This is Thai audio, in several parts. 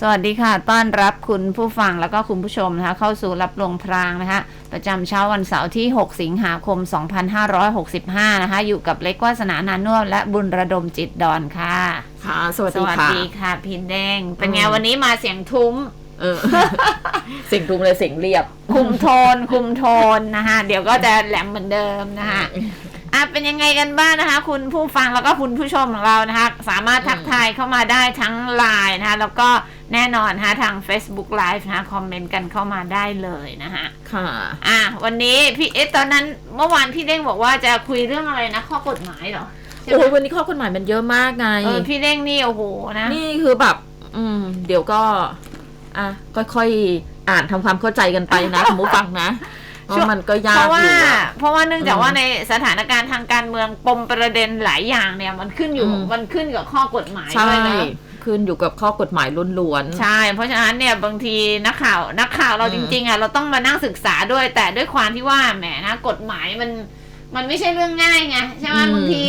สวัสดีค่ะ ต้อนรับคุณผู้ฟังแล้วก็คุณผู้ชมนะคะเข้าสู่รับลงพรางนะคะประจำเช้าวันเสาร์ที่ 6 สิงหาคม 2565 นะคะ อยู่กับเล็กวาสนานานวมและบุญระดมจิตดอนค่ะ ค่ะ สวัสสดีวัสค่ะ ดีค่ะ พินแดง เป็นไงอืม วันนี้มาเสียงทุ้ม เออ เสียงทุ้มเลยเสียงเรียบ คุมโทน คุมโทนนะคะเดี๋ยวก็จะแหลมเหมือนเดิมนะคะ อะเป็นยังไงกันบ้างนะคะ คุณผู้ฟังแล้วก็คุณผู้ชมของเรานะคะ สามารถทักทายเข้ามาได้ทั้งไลน์นะคะ แล้วก็ แน่นอนนะคะทาง Facebook Live นะคะคอมเมนต์กันเข้ามาได้เลยนะคะค่ะ อะวันนี้พี่เอ๊ะตอนนั้นเมื่อวานพี่เด้งบอกว่าจะคุยเรื่องอะไรนะ ข้อกฎหมายเหรอใช่ไหมโอ้ยวันนี้ข้อกฎหมายมันเยอะมากไง เออพี่เด้งนี่โอ้โหนะนี่คือแบบ อืม เดี๋ยวก็ อะค่อยๆอ่านทำความเข้าใจกันไปนะ คุณผู้ฟังนะเพราะมันก็ยาเพกราะอว่า ยู่อะ เพราะว่าเนื่องจากอืมว่าในสถานการณ์ทางการเมืองปมประเด็นหลายอย่างเนี่ย มันขึ้นอยู่อืม มันขึ้นกับข้อกฎหมายใช่ ด้วยนะ ขึ้นอยู่กับข้อกฎหมายล้วนใช่ เพราะฉะนั้นเนี่ยบางทีนักข่าวนักข่าวเราอืจมริง ๆอะเราต้องมานั่งศึกษาด้วย แต่ด้วยความที่ว่าแหมนะกฎหมายมันมันไม่ใช่เรื่องง่ายไงใช่ไหมบางที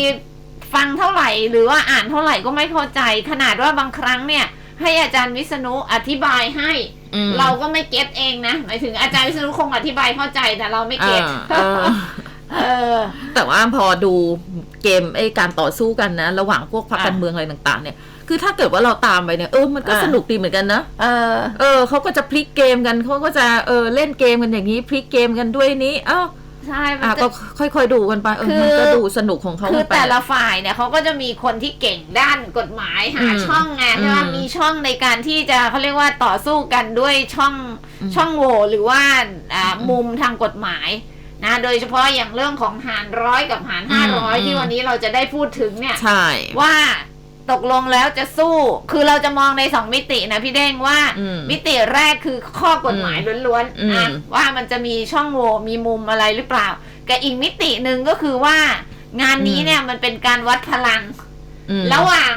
ฟังเท่าไหร่หรือว่าอ่านเท่าไหร่ก็ไม่เข้าใจ ขนาดว่าบางครั้งเนี่ย ให้อาจารย์วิษณุอธิบายให้ๆอืมเราก็ไม่เก็ตเองนะหมายถึงอาจารย์วิษณุคงอธิบายเข้าใจแต่เราไม่เก็ตเออเออแต่ว่าพอดูเกมไอ้การต่อสู้กันนะ ระหว่างพวกพรรคอะการเมืองอะไรต่าง ๆ เนี่ย คือถ้าเกิดว่าเราตามไปเนี่ยเออมันก็อะสนุกดีเหมือนกันนะเออ เออเขาก็จะพลิกเกมกันเขาก็จะเออเล่นเกมกันอย่างนี้พลิกเกมกันด้วยนี้ เอ้าใช่มันอะจะก็ค่อยๆดูกันไปเออคือมันก็ดูสนุกของเขาคือไปแต่ละฝ่ายเนี่ยเขาก็จะมีคนที่เก่งด้านกฎหมายหาอืมช่องไงใช่ไหมอืมมีช่องในการที่จะเขาเรียกว่าต่อสู้กันด้วยช่องอืมช่องโหว่หรือว่าอ่าอืมมุมทางกฎหมายนะโดยเฉพาะอย่างเรื่องของหารร้อยกับหารห้าร้อยอืมที่วันนี้เราจะได้พูดถึงเนี่ยใช่ว่า ตกลงแล้วจะสู้ คือเราจะมองในสองมิตินะพี่เด้งว่า อืมมิติแรกคือข้อกฎหมายล้วนอืมๆอะว่ามันจะมีช่องโหว่มีมุมอะไรหรือเปล่ากับอีกมิติหนึ่งก็คือว่า งานนี้เนี่ยมันเป็นการวัดพลัง อืม ระหว่าง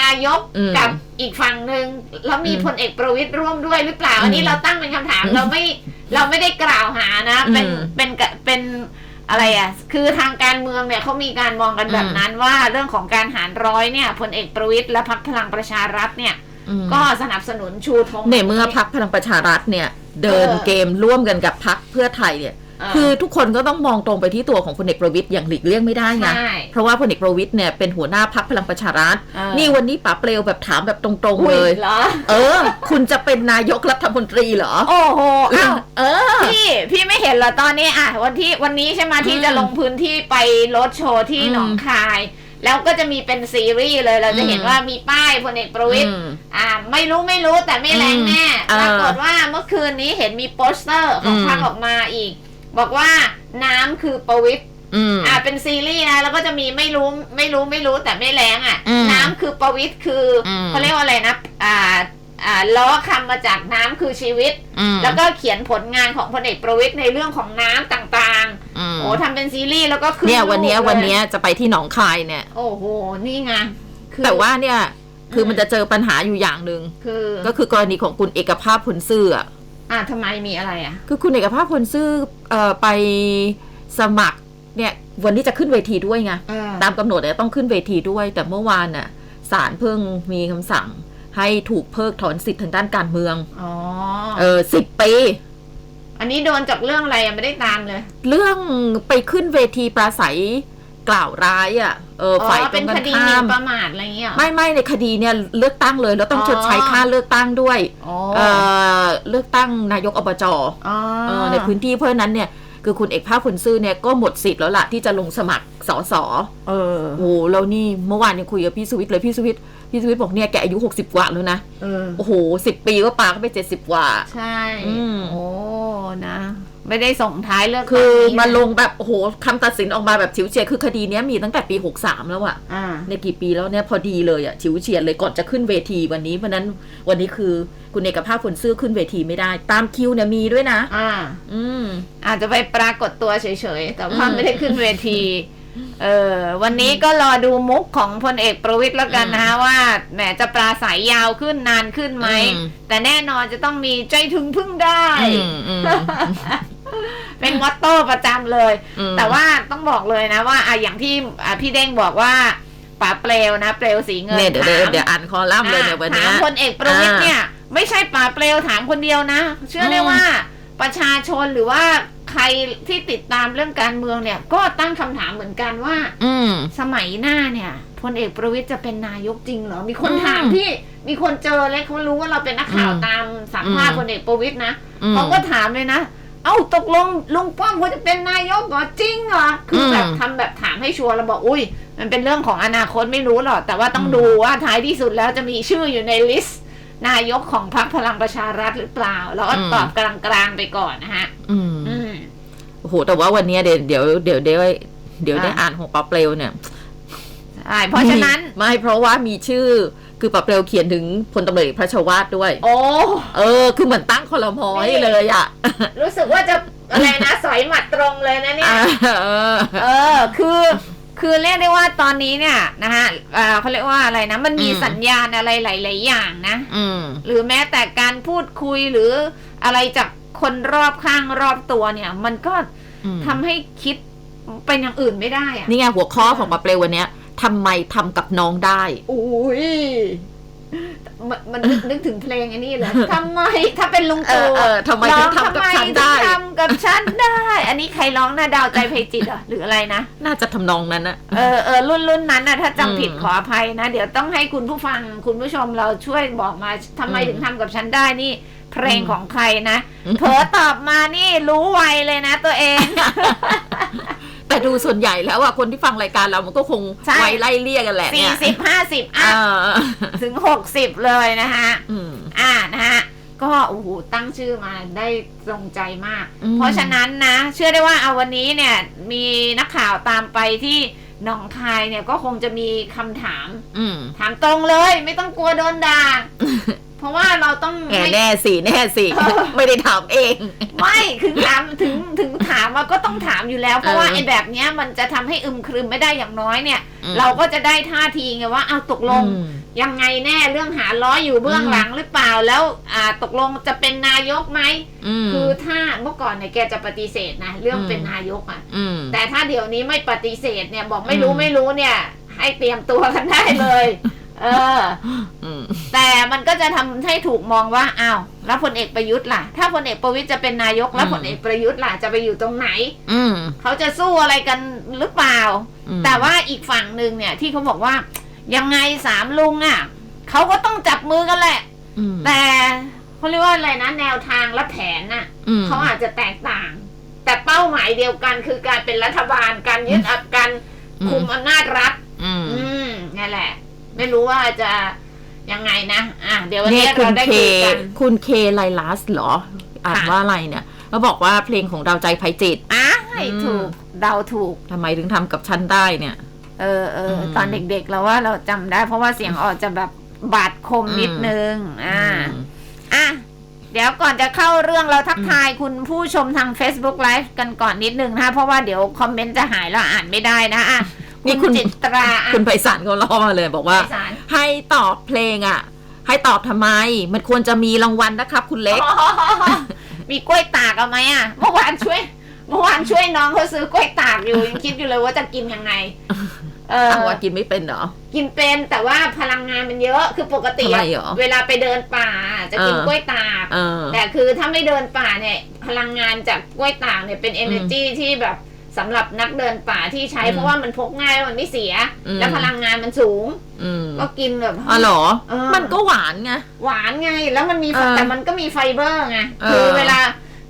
นายกอืมกับอีกฝั่งหนึ่งแล้วมีอืมพลเอกประวิตยร่วมด้วยหรือเปล่า อันนี้อืมเราตั้งเป็นคำถามอืมเราไม่เราไม่ได้กล่าวหานะ เป็นอืมเป็นกะเป็น อะไรอะ คือทางการเมืองเนี่ยเขามีการมองกันแบบอืมนั้นว่าเรื่องของการหารร้อยเนี่ยพลเอกประวิตยและพรรคพลังประชารัฐเนี่ยอืมก็สนับสนุนชูธงในเมื่อพักพลังประชารัฐเนี่ย เดินเออเกมร่วมกันกับพักเพื่อไทยเนี่ยเออ คือทุกคนก็ต้องมองตรงไปที่ตัวของพลเอกประวิตยอย่างหลีกเลี่ยงไม่ได้ไงใช่เพราะว่าพลเอกประวิตยเนี่ยเป็นหัวหน้าพักพลังประชารัฐเออนี่วันนี้ป๋าเปลวแบบถามแบบตรงอุ๊ๆเลยเหรอเออ คุณจะเป็นนายกรัฐมนตรีเหรอ โอ้โหอ้าวเออพี่พี่ไม่เห็นเหรอตอนนี้อะวันที่วันนี้ใช่ไหมที่อืมจะลงพื้นที่ไปรถโชว์ที่อืมหนองคายแล้วก็จะมีเป็นซีรีส์เลยเราจะเห็นอืมว่ามีป้ายพลเอกประวิตยอืมอ่า ไม่รู้ไม่รู้แต่ไม่แรงแน่อืมปรากฏว่าเมื่อคืนนี้เห็นมีโปสเตอร์ของอืมพรรคออกมาอีก บอกว่าน้ำคือประวิตยอืม อ่าเป็นซีรีส์นะแล้วก็จะมีไม่รู้ไม่รู้ไม่รู้แต่ไม่แรงอะ อืมน้ำคือประวิตยคืออม เขาเรียกว่าอะไรนะอ่าอ่าล้อคำมาจากน้ำคือชีวิต อืมแล้วก็เขียนผลงานของพลเอกประวิตยในเรื่องของน้ำต่างอืมๆโอ้ทำเป็นซีรีส์แล้วก็ขึ้นเนี่ยวันเนี้ยรูปลวันเนี้ยจะไปที่หนองคายเนี่ย โอ้โหนี่ไงคือ แต่ว่าเนี่ยคือม มันจะเจอปัญหาอยู่อย่างหนึ่งคือก็คือกรณีของคุณเอกภาพผลซื่ออะ อ่าทำไมมีอะไรอะ คือคุณเอกภาพผลซื่อเอ่อไปสมัครเนี่ยวันนี้จะขึ้นเวทีด้วยไงเออตามกำหนดเนี่ยต้องขึ้นเวทีด้วย แต่เมื่อวานน่ะศาลเพิ่งมีคำสั่ง ให้ถูกเพิกถอนสิทธิ์ทางด้านการเมือง อ๋อ เออสิบปีอันนี้โดนจากเรื่องอะไรอะไม่ได้ตามเลย เรื่องไปขึ้นเวทีปราศัย กล่าวร้ายอะเอออ๋อฝ่ายตรเป็นงกัคนดีหข้ามิ่มนประมาทอะไรอย่างเงี้ยเหรอไม่ไม่ในคดีเนี่ยเลือกตั้งเลยแล้วต้องอ๋อชดใช้ค่าเลือกตั้งด้วยอ๋อเออเลือกตั้งนายกอบจอ๋อเออในพื้นที่เพราะฉะนั้นเนี่ยคือคุณเอกภาพผลซื่อเนี่ยก็หมดสิทธิ์แล้วล่ะที่จะลงสมัครสสเออโอ้โหแล้วนี่เมื่อวานยังคุยกับพี่สวิทย์เลยพี่สวิทย์พี่สวิทย์บอกเนี่ยแกอายุ60กว่าแล้วนะเออโอ้โหสิปีก็ปาเข้าไป70กว่า ใช่อืมโอ้นะ ไม่ได้ส่งท้ายเลือกตั้งคือนี้นะมาลงแบบโอ้โหคำตัดสินออกมาแบบฉิวเฉียดคือคดีเนี้ยมีตั้งแต่ปี63แล้วอะอ่า ในกี่ปีแล้วเนี่ยพอดีเลยอะฉิวเฉียดเลยก่อนจะขึ้นเวทีวันนี้เพราะฉะนั้นวันนี้คือคุณเอกภาพผลซื่อขึ้นเวทีไม่ได้ ตามคิวเนี่ยมีด้วยนะ อ่า อืม อาจจะไปปรากฏตัวเฉยๆ แต่ว่าอืมไม่ได้ขึ้นเวที เออ วันนี้ก็รอดูมุกของพลเอกประวิตยแล้วกันนะคะว่าแหมจะปราศัยยาวขึ้นนานขึ้นไหม อืม แต่แน่นอนจะต้องมีใจถึงพึ่งได้ อืมอืม เป็นมอตโต้ประจำเลยอืมแต่ว่าต้องบอกเลยนะว่าอะอย่างที่อะพี่เด้งบอกว่าป๋าเปลวนะ เปลวสีเงินเนี่ยเดี๋ยวเดี๋ยวถามเดี๋ยวอ่านคอลัมน์เลยเนี่ยวันเนี้ถายมพลเอกประวิตยอ่าเนี่ย ไม่ใช่ป่าเปลวถามคนเดียวนะ เชื่อได้อืมว่าประชาชนหรือว่าใครที่ติดตามเรื่องการเมืองเนี่ย ก็ตั้งคำถามเหมือนกันว่า อืมสมัยหน้าเนี่ยพลเอกประวิตยจะเป็นนายกจริงเหรอ มีคนอืมถามพี่มีคนเจอเลยเขารู้ว่าเราเป็นนักข่าวอืมตามสัมภาษณ์อืมพลเอกประวิตยนะอืมเขาก็ถามเลยนะ เอ้าตกลงลุงป้อมเขาจะเป็นนายกเหรอจริงเหรอคืออม แบบทำแบบถามให้ชัวร์แล้วบอกอุ้ย มันเป็นเรื่องของอนาคตไม่รู้หรอกแต่ว่าต้องอืมดูว่าท้ายที่สุดแล้วจะมีชื่ออยู่ในลิสต์ นายกของพรรคพลังประชารัฐหรือเปล่าแล้วก็ตอบกลางๆไปก่อนนะฮะ อืมอืม โอ้โหแต่ว่าวันเนี้ยเดี๋ยวเดี๋ยวเดี๋ยวเดี๋ยวเดี๋ยวได้อะอ่านของปาเปลวเนี่ย ใช่เพราะฉะนั้น ไม่เพราะว่ามีชื่อ คือปาเปลวเขียนถึงพลตำรวจเอกพระชวาทด้วย โอ้ เออ คือเหมือนตั้งคอรมอให้นี่เลยอะ รู้สึกว่าจะอะไรนะสอยหมัดตรงเลยนะเนี่ย เออเออคือคือเรียกได้ว่าตอนนี้เนี่ยนะฮะเอ่อเขาเรียกว่าอะไรนะ มันมีอืมสัญญาณอะไรหลายๆอย่างนะอืมหรือแม้แต่การพูดคุยหรืออะไรจากคนรอบข้างรอบตัวเนี่ย มันก็อืมทำให้คิดเป็นอย่างอื่นไม่ได้อะนี่ไงหัวข้อของปาเปลววันเนี้ย ทำไมทำกับน้องได้ อุ้ยมันมันนึกนึกถึงเพลงไอ้นี่เลยทำไม ถ้าเป็นลุงเอตู่อเออทำไมถึงทำกับฉันได้ร้องทำไมถึงทำกับฉันได้ อันนี้ใครร้องนะดาวใจเพจิตเหรอหรืออะไรนะ น่าจะทำนองนั้นนะเออเออรุ่นรุ่นนั้นนะถ้าจำผิดอืมขออภัยนะ เดี๋ยวต้องให้คุณผู้ฟังคุณผู้ชมเราช่วยบอกมาทำไมอืมถึงทำกับฉันได้นี่ เพลงอืมของใครนะ อืม เผลอตอบมานี่รู้ไวเลยนะตัวเอง แต่ดูส่วนใหญ่แล้วอะคนที่ฟังรายการเรามันก็คงใช่ ไวไล่เลี่ยกันแหละสี่เนี่ยสิบห้าสิบเออะอถึงหกสิบเลยนะคะอืม อ่านะฮะ ก็โอ้โหตั้งชื่อมาได้ตรงใจมาก อืม เพราะฉะนั้นนะ เชื่อได้ว่าเอาวันนี้เนี่ย มีนักข่าวตามไปที่หนองคายเนี่ยก็คงจะมีคำถาม อืม ถามตรงเลย ไม่ต้องกลัวโดนด่า ต้องแหมให้แน่สิแน่สิเออไม่ได้ถามเอง ไม่คือถามถึงถึงถามว่าก็ต้องถามอยู่แล้ว เพราะว่าเออไอ้แบบเนี้ยมันจะทำให้อึมครึมไม่ได้อย่างน้อยเนี่ยอืมเราก็จะได้ท่าทีไงว่าเอาตกลงอืมยังไงแน่เรื่องหาล้ออยู่เบื้องอืมหลังหรือเปล่าแล้วอ่าตกลงจะเป็นนายกไหมอืมคือถ้าเมื่อก่อนเนี่ยแกจะปฏิเสธนะเรื่องอืมเป็นนายกอะอืมแต่ถ้าเดี๋ยวนี้ไม่ปฏิเสธเนี่ยบอกไม่รู้อืมไม่รู้เนี่ย ให้เตรียมตัวกันได้เลย เออ อืม แต่มันก็จะทำให้ถูกมองว่าอ้าวแล้วพลเอกประยุทธ์ล่ะ ถ้าพลเอกประวิตยจะเป็นนายกแล้วอืม พลเอกประยุทธ์ล่ะจะไปอยู่ตรงไหน อืมเขาจะสู้อะไรกันหรือเปล่า อืมแต่ว่าอีกฝั่งหนึ่งเนี่ยที่เขาบอกว่า ยังไงสามลุงอะเขาก็ต้องจับมือกันแหละ อืมแต่เขาเรียกว่าอะไรนะแนวทางและแผนน่ะอืมเขาอาจจะแตกต่าง แต่เป้าหมายเดียวกันคือการเป็นรัฐบาลการยึดอำการคุมอำนาจรัฐ อืม อืมนั่นแหละ ไม่รู้ว่าจะยังไงนะ อะ เดี๋ยววันเนี่นี้ยคุเราณได้เคคุยกันคุณเคไลลัสเหรอ อ่านค่ะว่าอะไรเนี่ยเขาบอกว่าเพลงของดาวใจไพจิตรอะอืมถูกเดาถูกทำไมถึงทำกับฉันได้เนี่ย เออเอออืมตอนเด็กๆเราว่าเราจำได้ เพราะว่าเสียงออกจะแบบบาดคมนิดนึง อ่าอืมอะเดี๋ยวก่อนจะเข้าเรื่องเราทักทายคุณผู้ชมทาง Facebook Live กันก่อนนิดนึงนะคะเพราะว่าเดี๋ยวคอมเมนต์จะหายแล้วอ่านไม่ได้นะอะ นี่คุคุณณจิตราอะ คุณไพศาลเขาเล่ามาเลยบอกว่า ไพศาล ให้ตอบเพลงอะ ให้ตอบทำไม มันควรจะมีรางวัลนะครับ คุณเล็กมีกล้วยตากเอาไหมอะ เมื่อวานช่วย เมื่อวานช่วยน้องเขาซื้อกล้วยตากอยู่ยังคิดอยู่เลยว่าจะกินยังไง เอออ้าวว่ากินไม่เป็นเหรอ กินเป็นแต่ว่าพลังงานมันเยอะคือปกติทำไมอะเหรอเวลาไปเดินป่าจะกินเออ กล้วยตาก เออ แต่คือถ้าไม่เดินป่าเนี่ย พลังงานจากกล้วยตากเนี่ยเป็น energy ที่แบบ สำหรับนักเดินป่าที่ใช้อืมเพราะว่ามันพกง่ายแล้วมันไม่เสีย อืม แล้วพลังงานมันสูง อืมก็กินแบบ อ๋อเหรอ เออ มันก็หวานไง หวานไง แล้วมันมีเออแต่มันก็มีไฟเบอร์ไงเออคือเวลา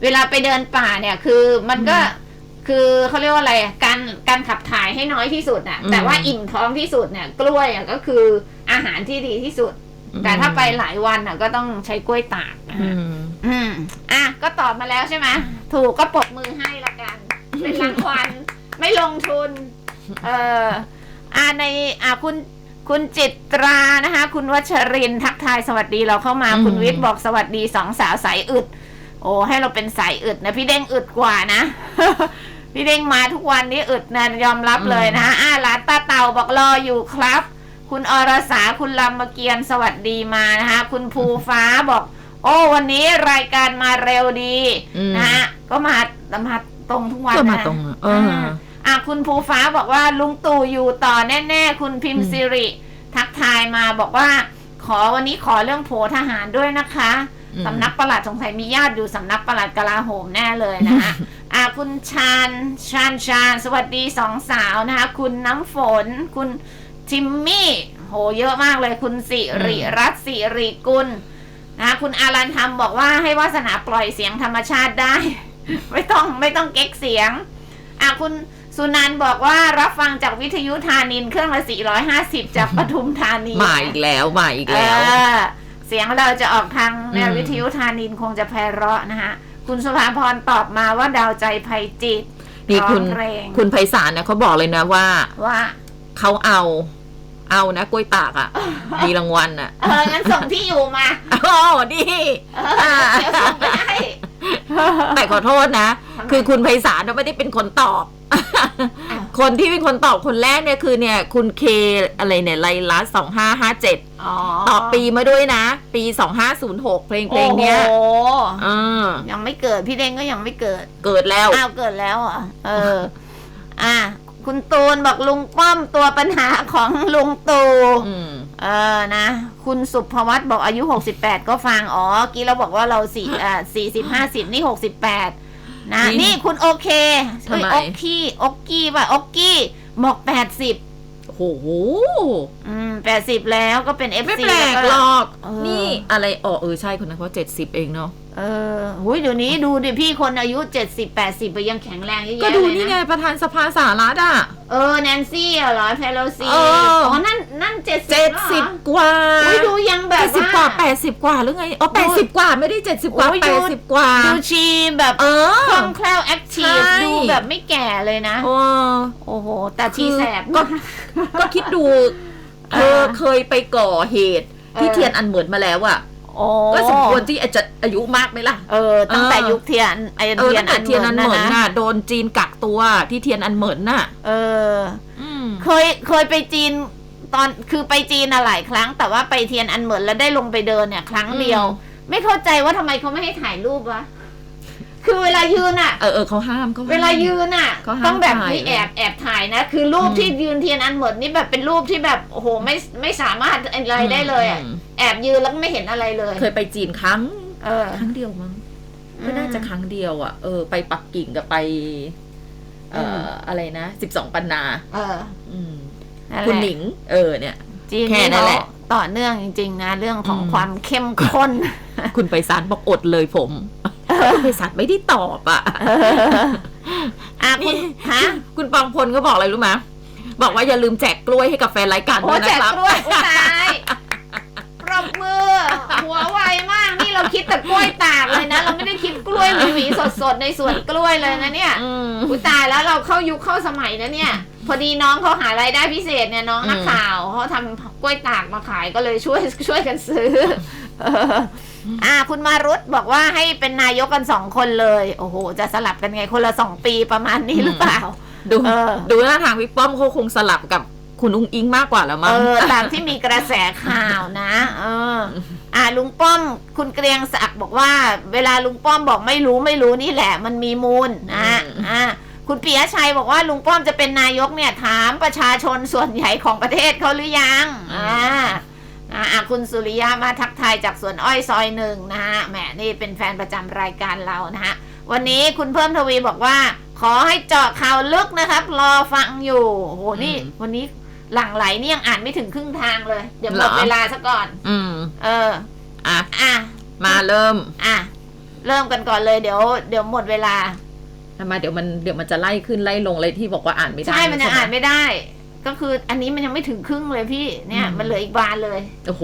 เวลาไปเดินป่าเนี่ย คือมันก็อืมคือเขาเรียกว่าอะไรอะการการขับถ่ายให้น้อยที่สุดน่ะ อืม แต่ว่าอิ่มท้องที่สุดเนี่ย กล้วยอะก็คืออาหารที่ดีที่สุด แต่ถ้าไปหลายวันอะ ก็ต้องใช้กล้วยตากนะอืฮะม อืมอะก็ตอบมาแล้วใช่ไหมถูกก็ปรบมือให้ละ ไม่ลงทุน เอออ่าในอ่าคุณคุณจิตรานะคะ คุณวัชรินทร์ทักทายสวัสดีเราเข้ามาอืมคุณวิทย์บอกสวัสดีสองสาวสายอึด โอ้ให้เราเป็นสายอึดนะพี่เด้งอึดกว่านะ พี่เด้งมาทุกวันนี้อึดนะยอมรับเลยนะอ่าหลานตาเต่าบอกรออยู่ครับ คุณอรสาคุณลำมเกียรติสวัสดีมานะคะคุณภูฟ้าบอก โอ้วันนี้รายการมาเร็วดีอืมนะฮะก็มามาตรงทุกวันก็นะมาตรงอะเออา อะคุณภูฟ้าบอกว่าลุงตู่อยู่ต่อแน่ๆ คุณพิมพ์อืมสิริ ทักทายมาบอกว่าขขอวันนี้ขอเรื่องโผทหารด้วยนะคะอืมสำนักประหลัดสงสัยมีญาติอยู่สำนักประหลัดกลาโหมแน่เลยนะฮะอ่าคุณชาญชาญชาญสวัสดีสองสาวนะคะคุณน้ำฝน คุณจิมมี่โหเยอะมากเลยคุณสิริรัตน์สิริกุลนะคะคุณอารันทำบอกว่าให้วาสนาปล่อยเสียงธรรมชาติได้ ไม่ต้องไม่ต้องเก๊กเสียงอะคุณ สุนันท์บอกว่ารับฟังจากวิทยุธานินเครื่องละ 450 จากปทุมธานีมาอีกแล้วมาอีกเอแล้วอเสียงเราจะออกทางแนวอืมวิทยุธานินคงจะไพเราะนะฮะ คุณสุภาพรตอบมาว่าดาวใจภัยจิตนี่คุณร้องเพลงคุณไพศาลนะเขาบอกเลยนะว่าว่าเขาเอา เอานะกล้วยตากอะ มีรางวัลอะเอองั้นส่งที่อยู่มาอ๋อดีเออเดี๋ยวส่งไปให้แต่ขอโทษนะทำไมคือคุณไพศาลน่ะไม่ได้เป็นคนตอบอ้าวคนที่เป็นคนตอบคนแรกเนี่ยคือเนี่ย คุณเคอะไรเนี่ยไลลัสสองห้าห้าเจ็ดอ๋อตอบปีมาด้วยนะ ปีสองห้าศูนย์หกเพลงเพลงเนี้ยโอ้โหเออยังไม่เกิดพี่เด้งก็ยังไม่เกิด เกิดแล้วอ้าวเกิดแล้วเหรอเออ อะ คุณตูนบอกลุงป้อมตัวปัญหาของลุงตู่อืมเออนะ คุณสุภวัตบอกอายุ 68 ก็ฟัง อ๋อ กี้เราบอกว่าเราสี่อ่าสี่สิบห้าสิบนี่ 68 นะ นี่นี่คุณโอเคเอ้ยทำไมโอกี้โอกี้ป่ะโอกี้บอก80โอ้โห อืม80แล้วก็เป็น FC ไม่แปลกวหรอกเออนี่อะไรอ๋อเออใช่คนนั้นเขาเจ็ดสิบเองเนาะ เออหุยเดี๋ยวนี้ดูดิพี่คนอายุ70 80ไปยังแข็งแรงเยอะก็แยะดูเลยนี่ไงนะประธานสภาสารัฐอะ เออแนนซี่เหรอเพโลซีเออ อ๋อนั่นนั่น70เจ็ดสิบแล้วเหรกว่าออุ้ยดูยังแบเจ็บดสิบกว่าว่าแปดสิบกว่าหรือไงอ๋อแปดสิบกว่าไม่ได้เจ็ดสิบกว่าโอ้ยดูแปดสิบกว่าดูชีแบบเออ คล่องแคล่วแอคทีฟใช่ ดูแบบไม่แก่เลยนะ โอ้ โอ้โห แต่ชีคือแสบก็ ก็คิดดูเธอเออเคยไปก่อเหตุที่เออ เทียนอันเหมือนมาแล้วอะโอ้ ก็สมควรที่จะอายุมากไหมล่ะ เออ ตั้งแต่เออยุคเทียนไอเออเทียตั้นงแต่เทียนอันเหมือนนะน่ะ โดนจีนกักตัวที่เทียนอันเหมือนน่ะ เอออืมเคยเคยไปจีนตอนคือไปจีนอะหลายครั้ง แต่ว่าไปเทียนอันเหมือนแล้วได้ลงไปเดินเนี่ย ครั้งเดียว ไม่เข้าใจว่าทำไมเขาไม่ให้ถ่ายรูปวะ คือเวลายืนอะเออเออเขาห้ามเขาห้ม เวลายืนอะ ก็ห้ามต้องแบบถ่ายนี่แอบแอบถ่ายนะ คือรูปอืม ที่ยืนเทียนอันเหมือนนี่แบบเป็นรูปที่แบบโอ้โหไม่ไม่สามารถอะไรได้เลยอะมแอบยืนแล้วไม่เห็นอะไรเลยเคยไปจีนครั้ง เออครั้งเดียวมั้งก็น่าจะครั้งเดียวอะเออไปปักกิ่งกับไป เอ่อออะไรนะสิบสองปันนา เอออืมนั่นแหคุณละหนิง เออเนี่ย จีนแค่นี่นั้นแหละเขาต่อเนื่องจริง ๆ นะ เรื่องของอืม ความเข้มข้น คุณไปสารบอกอดเลยผม คุณไปสารไม่ได้ตอบอะอะคุณฮะคุณปองพลก็บอกอะไรรู้ไหมบอกว่าอย่าลืมแจกกล้วยให้กับแฟนรายการโอ้ด้วยแจนะกครับ กล้วยอุ๊ยตายปรบมือ หัวไวมาก นี่เราคิดแต่กล้วยตากเลยนะ เราไม่ได้คิดกล้วยหวีๆสดๆ ในสวนกล้วยเลยนะเนี่ย อืม อุยตายแล้วเราเข้ายุคเข้าสมัยนะเนี่ย พอดีน้องเขาหารายได้พิเศษเนี่ยน้องอืมนักข่าวเขาทำกล้วยตากมาขายก็เลยช่วยช่วยกันซื้อเออ อ่า คุณมารุตบอกว่าให้เป็นนายกกันสองคนเลย โอ้โห จะสลับกันไงคนละสองปีประมาณนี้หรือเปล่า ดูเออดูท่าทางพี่ป้อมเขาคงสลับกับคุณอุ้งอิงมากกว่าแล้วเอมั้งอตามที่มีกระแสข่าวนะ เออ อ่าลุงป้อม คุณเกรียงศักดิ์บอกว่า เวลาลุงป้อมบอกไม่รู้ไม่รู้นี่แหละ มันมีมูลนะอ่าคุณปิยชัยบอกว่าลุงป้อมจะเป็นนายกเนี่ยถามประชาชนส่วนใหญ่ของประเทศเขาหรือยัง อ่า อ่าอะคุณสุริยะมาทักทายจากสวนอ้อยซอยหนึ่งนะฮะแหมนี่เป็นแฟนประจำรายการเรานะฮะวันนี้คุณเพิ่มทวีบอกว่า ขอให้เจาะข่าวลึกนะครับ รอฟังอยู่โอ้โหนี่ วันนี้หลั่งไหลนี่ยังอ่านไม่ถึงครึ่งทางเลย เดี๋ยวหมดเวลาซะก่อน อืม เออ อะ อะ มาเริ่ม อะ เริ่มกันก่อนเลยเดี๋ยว เดี๋ยวหมดเวลาทำไมเดี๋ยวมันเดี๋ยวมันจะไล่ขึ้นไล่ลงเลยที่บอกว่าอ่านไม่ได้ ใช่ มันยังใช่ไหอ่านไม่ได้ ก็คืออันนี้มันยังไม่ถึงครึ่งเลยพี่เนี่ยอืมมันเหลืออีกบานเลย โอ้โห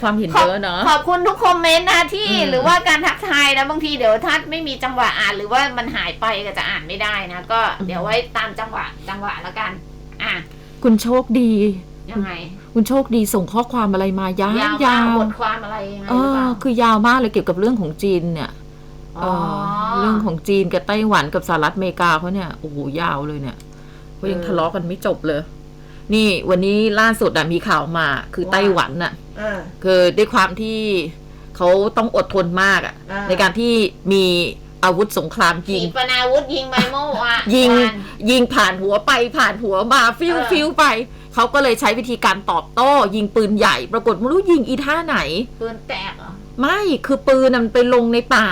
ความเห็นขอบเยอะเนาะขอบคุณทุกคอมเมนต์นะที่อืมหรือว่าการทักทายนะบางทีเดี๋ยวถ้าไม่มีจังหวะอ่านหรือว่ามันหายไปก็จะอ่านไม่ได้นะก็เดี๋ยวไว้ตามจังหวะจังหวะแล้วกัน อะ คุณโชคดียังไงคุณโชคดีส่งข้อความอะไรมายาวยาวยามากวบทความอะไรยังไงเอหรือเปอล่าคือยาวมากเลยเกี่ยวกับเรื่องของจีนเนี่ยเออเรื่องของจีนกับไต้หวันกับสหรัฐอเมริกาเขาเนี่ยโอ้โหยาวเลยเนี่ย เขายังทะเลาะกันไม่จบเลย นี่วันนี้ล่าสุดอะมีข่าวมา คือไต้หวันน่ะเออคือด้วยความที่เขาต้องอดทนมากอะอ่าในการที่มีอาวุธสงครามยิขีงปนาวุธยิงไปเมื่อวานยิงวานยิงผ่านหัวไปผ่านหัวมาฟิวเออฟิวไปเขาก็เลยใช้วิธีการตอบโต้ ยิงปืนใหญ่ ปรากฏไม่รู้ยิงอีท่าไหน ปืนแตกเหรอ ไม่คือปืนน่ะมันไปลงในป่า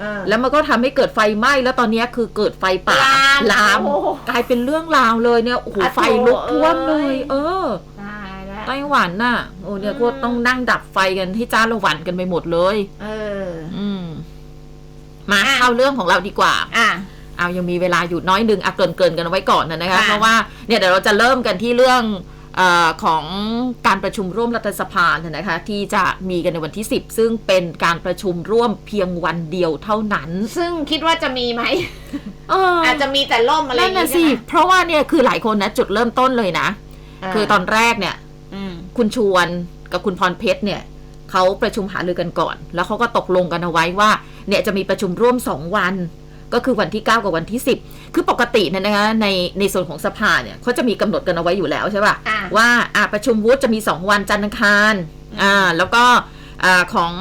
เออแล้วมันก็ทำให้เกิดไฟไหม้แล้วตอนเนี้ยคือเกิดไฟป่าลามลามโอ้โหกลายเป็นเรื่องราวเลยเนี่ยโอ้โหอะไฟลุกท่วมเลย เอ้ย เออ ตายแล้ว ไต้หวันน่ะโอ้เนี่ยอืม ก็ต้องนั่งดับไฟกันให้จ้าละวันกันไปหมดเลย เออ อืม มาอะ เข้าเรื่องของเราดีกว่า อะ เอายังมีเวลาอยู่น้อยหนึ่งอะเกรินเกินๆกันเอาไว้ก่อนนะนะคะค่ะ เพราะว่าเนี่ยเดี๋ยวเราจะเริ่มกันที่เรื่องเออของการประชุมร่วมรัฐสภาเนี่ยนะคะที่จะมีกันในวันที่ 10 ซึ่งเป็นการประชุมร่วมเพียงวันเดียวเท่านั้น ซึ่งคิดว่าจะมีไหมเอออาจจะมีแต่ล่มอะไรอนั่นย่างน่ะงี้สิใช่ไหมเพราะว่าเนี่ยคือหลายคนนะจุดเริ่มต้นเลยนะาคือตอนแรกเนี่ยอืมคุณชวนกับคุณพรเพชรเนี่ยเขาประชุมหารือกันก่อน แล้วเขาก็ตกลงกันเอาไว้ว่า เนี่ยจะมีประชุมร่วม2วัน ก็คือวันที่ 9 กับวันที่ 10 คือปกติเนี่ยนะคะในในส่วนของสภาเนี่ยเขาจะมีกำหนดกันเอาไว้อยู่แล้วใช่ป่ะอะ ว่าอะประชุมวุฒิจะมี 2 วันจันทร์อังคารอ่าแล้วก็อ่าของ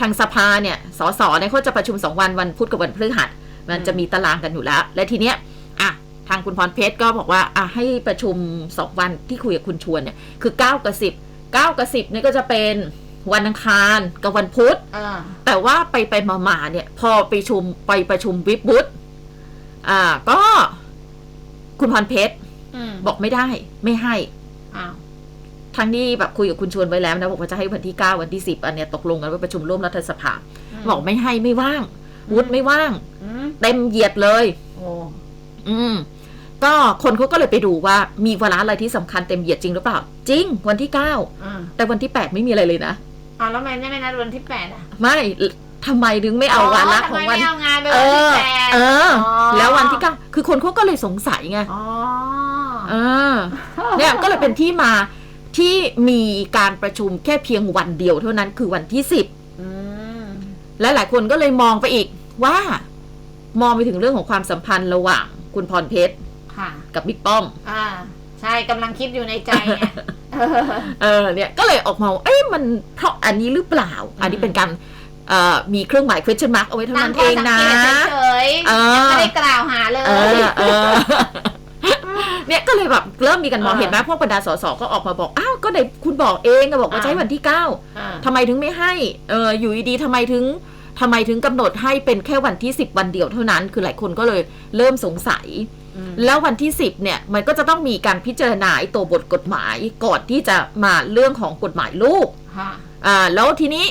ทางสภาเนี่ยสสเนี่ยเขาจะประชุม 2 วันวันพุธกับวันพฤหัส มันจะมีตารางกันอยู่แล้ว และทีเนี้ยอะทางคุณพรเพชรก็บอกว่าอะให้ประชุม 2 วันที่คุยกับคุณชวนเนี่ยคือ 9 กับ 10 9 กับ 10เนี่ยก็จะเป็นวันอังคารกับวันพุธ อ่า แต่ว่าไปไปมามาๆเนี่ยพอไปชุมไปประชุมวิบวุฒิ อ่า ก็คุณพรเพชรอืมบอกไม่ได้ไม่ให้อ้าวทั้งนี้แบบคุยกับคุณชวนไว้แล้วนะบอกว่าจะให้วันที่9วันที่10อันเนี้ยตกลงกันว่าประชุมร่วมรัฐสภาบอกไม่ให้ไม่ว่างวุฒิไม่ว่างอืมเต็มเหยียดเลยโอ้อืม ก็คนเขาก็เลยไปดูว่ามีวาระอะไรที่สำคัญเต็มเหยียดจริงหรือเปล่า จริง วันที่อ่า9แต่วันที่8ไม่มีอะไรเลยนะอ้าวแล้วทำไมไม่นัดวันที่แปดอะ ไม่ ทำไมถึงไม่เอาวาระของวัน ทำไมไม่เอางานไปเอวันที่อ แปดเอออ๋อแล้ววันที่เก้าคือคนเขาก็เลยสงสัยไงอ๋อ เออ เนี่ยก็เลยเป็นที่มาที่มีการประชุมแค่เพียงวันเดียวเท่านั้นคือวันที่สิบ อืม และหลายคนก็เลยมองไปอีกว่า มองไปถึงเรื่องของความสัมพันธ์ระหว่างคุณพรเพชรค่ะ กับบิ๊กป้อม อ่า ใช่กำลังคิดอยู่ในใจไงเออ เออเนี่ยก็เลยออกมาว่าเอ้ยมันเพราะอันนี้หรือเปล่า อันนี้เป็นการเอ่อ มีเครื่องหมาย question mark เอาไว้เท่าตั้นั้งนข้เอองสังนะเกตเฉยเออๆไม่ได้กล่าวหาเลยเออเออเนี่ยก็เลยแบบเริ่มมีกันมองเออเห็นไหมพวกบรรดาสสก็ออกมาบอกอ้าวก็ไหนคุณบอกเองก็บอกว่าอ่าใช้วันที่เก้าอ่าทำไมถึงไม่ให้เอออยู่ดีๆทำไมถึงทำไมถึงกำหนดให้เป็นแค่วันที่ 10 วันเดียวเท่านั้น คือหลายคนก็เลยเริ่มสงสัยอืมแล้ววันที่ 10เนี่ยมันก็จะต้องมีการพิจารณาไอ้ตัวบทกฎหมายก่อนที่จะมาเรื่องของกฎหมายลูกค่ะอ่าแล้วทีนี้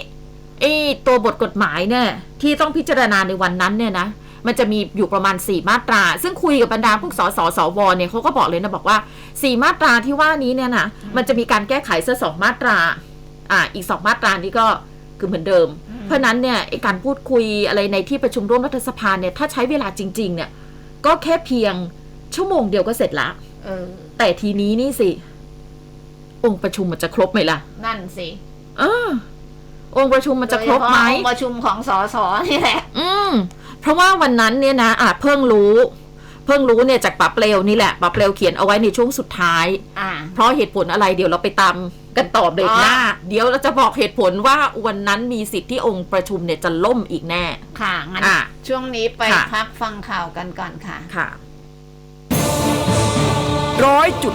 ไอ้ตัวบทกฎหมายเนี่ยที่ต้องพิจารณาในวันนั้นเนี่ยนะมันจะมีอยู่ประมาณ 4 มาตรา ซึ่งคุยกับบรรดาพวกสสสวเนี่ยเขาก็บอกเลยนะบอกว่า 4 มาตราที่ว่านี้เนี่ยนะมันจะมีการแก้ไขเสื้อสองมาตราอ่าอีก 2 มาตรานี้ก็คือเหมือนเดิมอืมเพราะฉะนั้นเนี่ยไอ้การพูดคุยอะไรในที่ประชุมร่วมรัฐสภาเนี่ยถ้าใช้เวลาจริง ๆ เนี่ยก็แค่เพียงชั่วโมงเดียวก็เสร็จละเออแต่ทีนี้นี่สิ องค์ประชุมมันจะครบไหมล่ะ นั่นสิ เออ องค์ประชุมมันจะครบไหมโดยเฉพาะองค์ประชุมของสสนี่แหละ อืม เพราะว่าวันนั้นเนี่ยนะอาจเพิ่งรู้ เพิ่งรู้เนี่ยจากป๋าเปลวนี่แหละป๋าเปลวเขียนเอาไว้ในช่วงสุดท้าย อ่า เพราะเหตุผลอะไรเดี๋ยวเราไปตามกันต่อเบรกหน้าอ๋อเดี๋ยวเราจะบอกเหตุผลว่าวันนั้นมีสิทธิ์ที่องค์ประชุมเนี่ยจะล่มอีกแน่ ค่ะงั้นอะช่วงนี้ไปค่ะพักฟังข่าวกันก่อนค่ะ ค่ะร้อยจุด